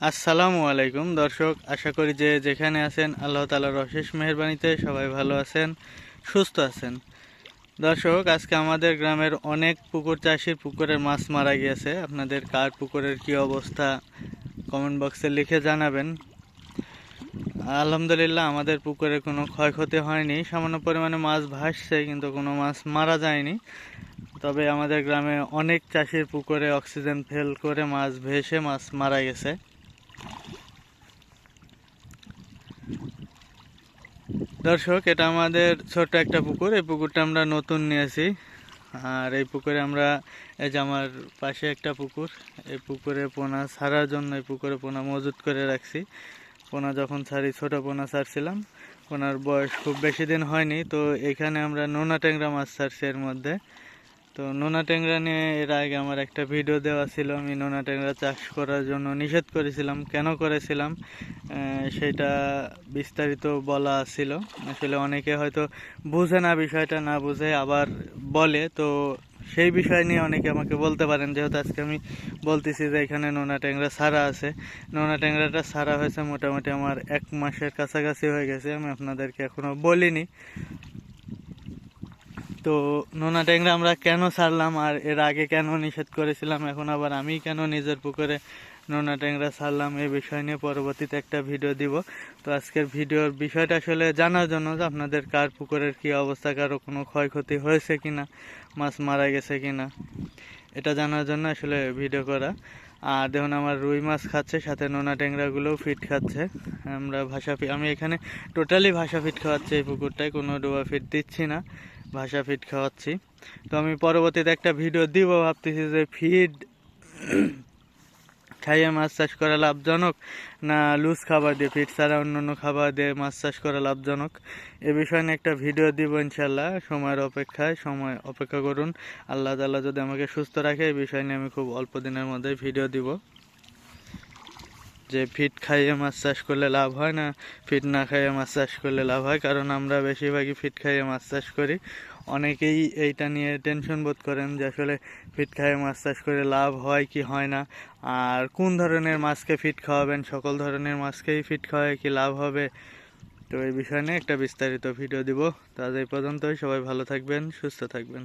আসসালামু আলাইকুম দর্শক, আশা করি যে যেখানে আছেন আল্লাহ তালার অশেষ মেহরবানিতে সবাই ভালো আছেন, সুস্থ আছেন। দর্শক, আজকে আমাদের গ্রামের অনেক পুকুর চাষির পুকুরের মাছ মারা গিয়েছে। আপনাদের কার পুকুরের কি অবস্থা কমেন্ট বক্সে লিখে জানাবেন। আলহামদুলিল্লাহ, আমাদের পুকুরে কোনো ক্ষয়ক্ষতি হয়নি। সামান্য পরিমাণে মাছ ভাসছে, কিন্তু কোনো মাছ মারা যায়নি। তবে আমাদের গ্রামে অনেক চাষির পুকুরে অক্সিজেন ফেল করে মাছ ভেসে মাছ মারা গেছে। দর্শক, এটা আমাদের ছোট একটা পুকুর। এই পুকুরটা আমরা নতুন নিয়েছি আর এই পুকুরে আমরা, এই যে আমার পাশে একটা পুকুর, এই পুকুরে পোনা ছাড়ার জন্য এই পুকুরে পোনা মজুত করে রাখছি। পোনা যখন ছাড়ি, ছোট পোনা ছাড়ছিলাম। পোনার বয়স খুব বেশি দিন হয়নি, তো এখানে আমরা নোনা ট্যাংরা মাছ ছাড়ছি এর মধ্যে। তো নোনা ট্যাংরা নিয়ে এর আগে আমার একটা ভিডিও দেওয়া ছিল। আমি নোনা ট্যাংরা চাষ করার জন্য নিষেধ করেছিলাম। কেন করেছিলাম? সেটা বিস্তারিত বলা ছিল। আসলে অনেকে হয়তো বুঝে না বিষয়টা, না বুঝে আবার বলে। তো সেই বিষয় নিয়ে অনেকে আমাকে বলতে পারেন। যেহেতু আজকে আমি বলতেছি যে এখানে নোনা ট্যাংরা সারা আছে। নোনা ট্যাংরাটা সারা হয়েছে মোটামুটি আমার এক মাসের কাছাকাছি হয়ে গেছে। আমি আপনাদেরকে এখনও বলিনি। তো নোনা ট্যাংরা, আমরা কেন ছাড়লাম আর এর আগে কেন নিষেধ করেছিলাম? এখন আবার আমি কেন নিজের পুকুরে নোনা ট্যাংরা ছাড়লাম এই বিষয় নিয়ে পরবর্তীতে একটা ভিডিও দিব। তো আজকের ভিডিওর বিষয়টা আসলে জানার জন্য যে আপনাদের কার পুকুরের কি অবস্থা, কারও কোনো ক্ষয়ক্ষতি হয়েছে কি না মাছ মারা গেছে কি না এটা জানার জন্য আসলে ভিডিও করা। আর দেখুন, আমার রুই মাছ খাচ্ছে, সাথে নোনা ট্যাংরাগুলোও ফিট খাচ্ছে। আমরা ভাষা আমি এখানে টোটালি ভাষা ফিট খাওয়াচ্ছি এই পুকুরটায়, কোনো ডোবা ফিট দিচ্ছি না। ভাষা ফিট খাওয়াচ্ছি। তো আমি পরবর্তীতে একটা ভিডিও দিব, ভাবতেছি যে ফিড খাইয়ে মাছ চাষ করা লাভজনক না লুজ খাবার দিয়ে ফিট ছাড়া অন্য অন্য খাবার দিয়ে মাছ চাষ করা লাভজনক? এ বিষয়ে নিয়ে একটা ভিডিও দিব ইনশাল্লাহ সময়ের অপেক্ষায়, সময় অপেক্ষা করুন। আল্লাহ তাল্লাহ যদি আমাকে সুস্থ রাখে এই বিষয় নিয়ে আমি খুব অল্প দিনের মধ্যে ভিডিও দিব। যে ফিট খাইয়ে মাছ চাষ করলে লাভ হয় না, ফিট না খাইয়ে মাছ চাষ করলে লাভ হয়। কারণ আমরা বেশিরভাগই ফিট খাইয়ে মাছ চাষ করি। অনেকেই এইটা নিয়ে টেনশন বোধ করেন যে আসলে ফিট খাইয়ে মাছ চাষ করে লাভ হয় কি হয় না। আর কোন ধরনের মাছকে ফিট খাওয়াবেন, সকল ধরনের মাছকেই ফিট খাওয়ায় কি লাভ হবে? তো এই বিষয় নিয়ে একটা বিস্তারিত ভিডিও দিব। তো আজ এই পর্যন্তই। সবাই ভালো থাকবেন, সুস্থ থাকবেন।